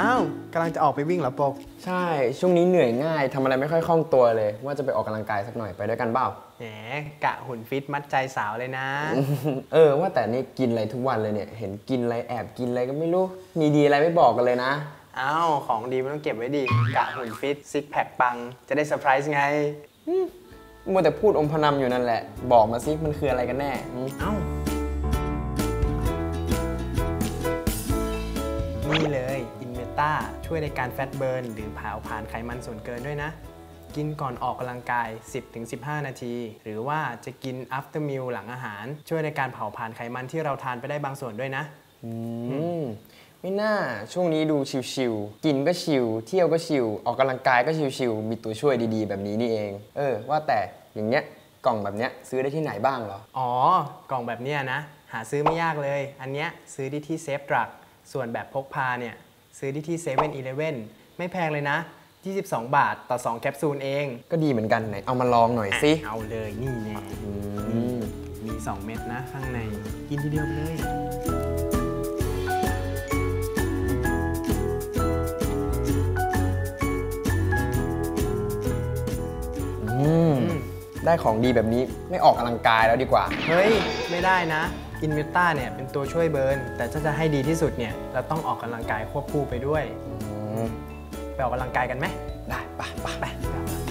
อ้าวกำลังจะออกไปวิ่งเหรอปก ใช่ ช่วงนี้เหนื่อยง่ายทำอะไรไม่ค่อยคล่องตัวเลย ว่าจะไปออกกำลังกายสักหน่อยไปด้วยกันเปล่าแหมกะหุ่นฟิตมัดใจสาวเลยนะ เออ ว่าแต่นี่กินอะไรทุกวันเลยเนี่ย เห็นกินอะไรแอบกินอะไรก็ไม่รู้ มีดีอะไรไม่บอกกันเลยนะอ้าวของดีมันต้องเก็บไว้ดีกะหุ่นฟิตซิกแพคปัง จะได้เซอร์ไพรส์ไงมัวแต่พูดอมพนำอยู่นั่นแหละ บอกมาสิมันคืออะไรกันแน่อืมเอ้านี่เลยอินเม ตาช่วยในการแฟตเบิร์นหรือเผาผลาญไขมันส่วนเกินด้วยนะ กินก่อนออกกำลังกาย 10-15 นาที หรือว่าจะกิน after meal หลังอาหาร ช่วยในการเผาผลาญไขมันที่เราทานไปได้บางส่วนด้วยนะ อืมไม่น่า ช่วงนี้ดูชิวๆ กินก็ชิว เที่ยวก็ชิว ออกกำลังกายก็ชิวๆ มีตัวช่วยดีๆ แบบนี้นี่เอง เออ ว่าแต่อย่างเงี้ยกล่องแบบเนี้ยซื้อได้ที่ไหนบ้างเหรอ อ๋อ กล่องแบบเนี้ยนะ หาซื้อไม่ยากเลย อันเนี้ยซื้อได้ที่เซฟดรัก ส่วนแบบพกพาเนี่ย ซื้อได้ที่7 e เ e ่ e อไม่แพงเลยนะ 22 บาทต่อ 2 แคปซูลเอง ก็ดีเหมือนกันไหนเอามาลองหน่อยสิ เอาเลยนี่แน่อืมมี 2 เม็ดนะข้างใน กินทีเดียวไปเลยอืมได้ของดีแบบนี้ไม่ออกกำลังกายแล้วดีกว่า เฮ้ย ไม่ได้นะ อินเวต้าเนี่ยเป็นตัวช่วยเบิร์น แต่ถ้าจะให้ดีที่สุดเนี่ยเราต้องออกกำลังกายควบคู่ไปด้วยอืมไปออกกำลังกายกันไหมได้ปะปะไปไปออก